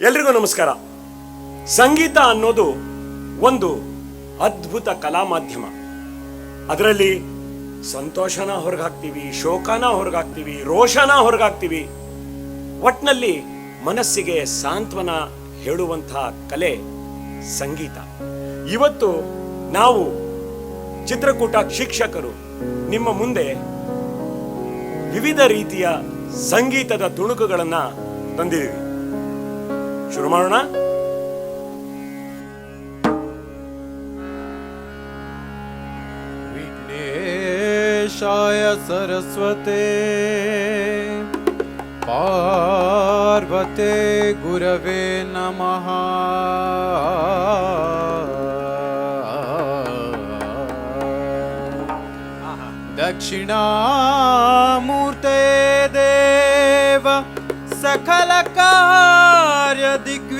ಎಲ್ರಿಗೂ ನಮಸ್ಕಾರ. ಸಂಗೀತ ಅನ್ನೋದು ಒಂದು ಅದ್ಭುತ ಕಲಾ ಮಾಧ್ಯಮ. ಅದರಲ್ಲಿ ಸಂತೋಷನ ಹೊರಗಾಕ್ತೀವಿ, ಶೋಕನ ಹೊರಗಾಕ್ತೀವಿ, ರೋಷನ ಹೊರಗಾಕ್ತೀವಿ. ಒಟ್ನಲ್ಲಿ ಮನಸ್ಸಿಗೆ ಸಾಂತ್ವನ ಹೇಳುವಂತಹ ಕಲೆ ಸಂಗೀತ. ಇವತ್ತು ನಾವು ಚಿತ್ರಕೂಟ ಶಿಕ್ಷಕರು ನಿಮ್ಮ ಮುಂದೆ ವಿವಿಧ ರೀತಿಯ ಸಂಗೀತದ ತುಣುಕುಗಳನ್ನು ತಂದಿದ್ದೀವಿ. Şurmarına. विघ्नेशाय सरस्वते पार्वते गुरवे नमः दक्षिणामूर्ते देव सकलका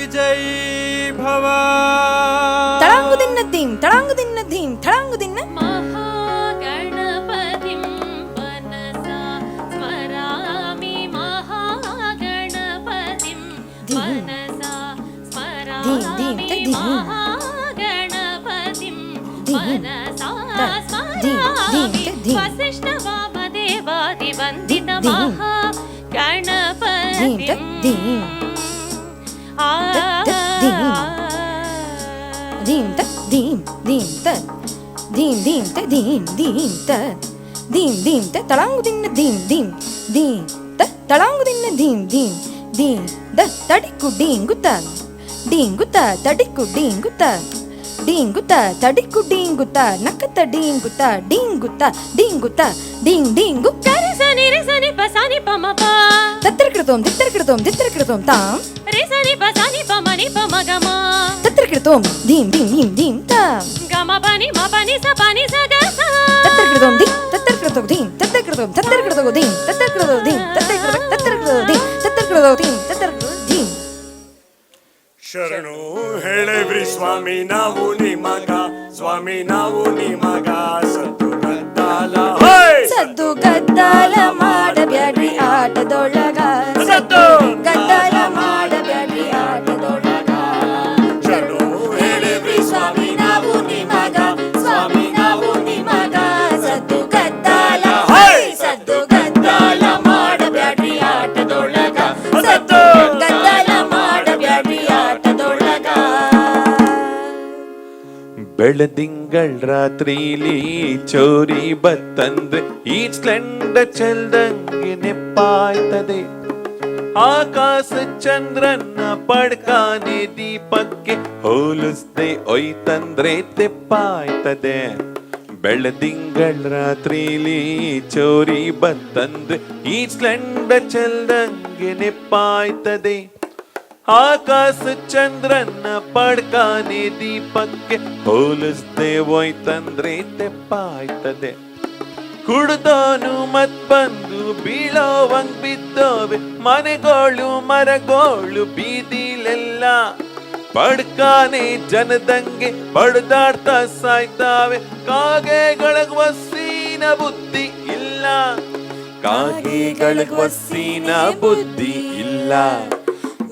விஜய் பவ தடாங்கு தின்ன தீம் தடாங்கு தின்ன தீம் தடாங்கு தின்ன. வசிஷ்ட வாமதேவாதி வந்தித மகா கணபதி ಧೀಂ ಧೀಂತೆ ಧೀಂ ಧೀಂತ ಧೀಂ ಧೀಂತೆ ತಳಾಂಗುದಿನ್ನ ಧೀಂ ಧೀಂ ಧೀಂ ತ ತಳಾಂಗುದಿನ್ನ ಧೀಂ ಧೀಂ ಧೀಂ ದ ತಡಿಕು ಡೀಂಗುತ ಡೀಂಗುತ ತಡಿಕು ಡೀಂಗುತ ಡೀಂಗುತ ತಡಿಕು ಡೀಂಗುತ ನಕ್ಕತ ಡೀಂಗುತ ಡೀಂಗುತ ಡೀಂಗುತ ಡೀಂಗ್ ಡೀಂಗು ಕರಸನಿ ರಸನಿ ಪಸನಿ ಪಮಪ ತತ್ರ ಕೃತೋಂ ದಿತ್ರ ಕೃತೋಂ ದಿತ್ರ ಕೃತೋಂ ತಾಂ ರಸನಿ ಪಸನಿ ಪಮನಿ ಪಮಗಮಾ తత్రకృతం ధీం ధీం ధీం ధీం త. గమ పని మ పని స. పని స గ స తత్రకృతం ధీం తత్రకృతం ధీం తత్రకృతం తత్రకృతం ధీం తత్రకృతం ధీం తత్రకృతం తత్రకృతం ధీం తత్రకృతం ధీం తత్రకృతం ధీం ಶರಣು ಹೇಳೇವ್ರಿ ಸ್ವಾಮಿ ನಾವು ನಿಮಗ ಸ್ವಾಮಿ ನಾವು ನಿಮಗ ಸದ್ದು ಗದ್ದಾಲ ಸದ್ದು ಗದ್ದಾಲ ಮಾಡ ಬೆಳದಿಂಗಳ್ ರಾತ್ರಿಲಿ ಚೋರಿ ಬತ್ತಂದ್ರೆ ಈ ಸ್ಲೆಂಡ ಚೆಲ್ದಂಗೆ ನೆಪ್ಪಾಯ್ತದೆ. ಆಕಾಶ ಚಂದ್ರನ್ನ ಪಡ್ಕಾನೆ ದೀಪಕ್ಕೆ ಹೋಲಿಸ್ದೆ ಒಯ್ತಂದ್ರೆ ತೆಪ್ಪಾಯ್ತದೆ. ಬೆಳದಿಂಗಳ್ ರಾತ್ರಿಲಿ ಚೋರಿ ಬತ್ತಂದ್ರೆ ಈ ಸ್ಲೆಂಡ ಚೆಲ್ದಂಗೆ ನೆಪ್ಪಾಯ್ತದೆ. ಆಕಾಶ ಚಂದ್ರನ್ನ ಪಡ್ಕಾನೆ ದೀಪಕ್ಕೆ ಹೋಲಿಸ್ದೆ ಹೋಯ್ತಂದ್ರೆ ತೆಪ್ಪಾಯ್ತದೆ ಕುಡ್ದಾನು ಮತ್ ಬಂದು ಬೀಳೋವಂಗ್ ಬಿದ್ದೋವೆ, ಮನೆಗಳು ಮರಗೋಳು ಬೀದಿಲೆಲ್ಲ. ಪಡ್ಕಾನೆ ಜನದಂಗೆ ಬಡ್ದಾಡ್ತಾ ಸಾಯ್ತಾವೆ ಕಾಗೆಗಳ ವಸ್ಸಿನ ಬುದ್ಧಿ ಇಲ್ಲ. ಕಾಗೆಗಳಗ್ ವಸ್ಸಿನ ಬುದ್ಧಿ ಇಲ್ಲ.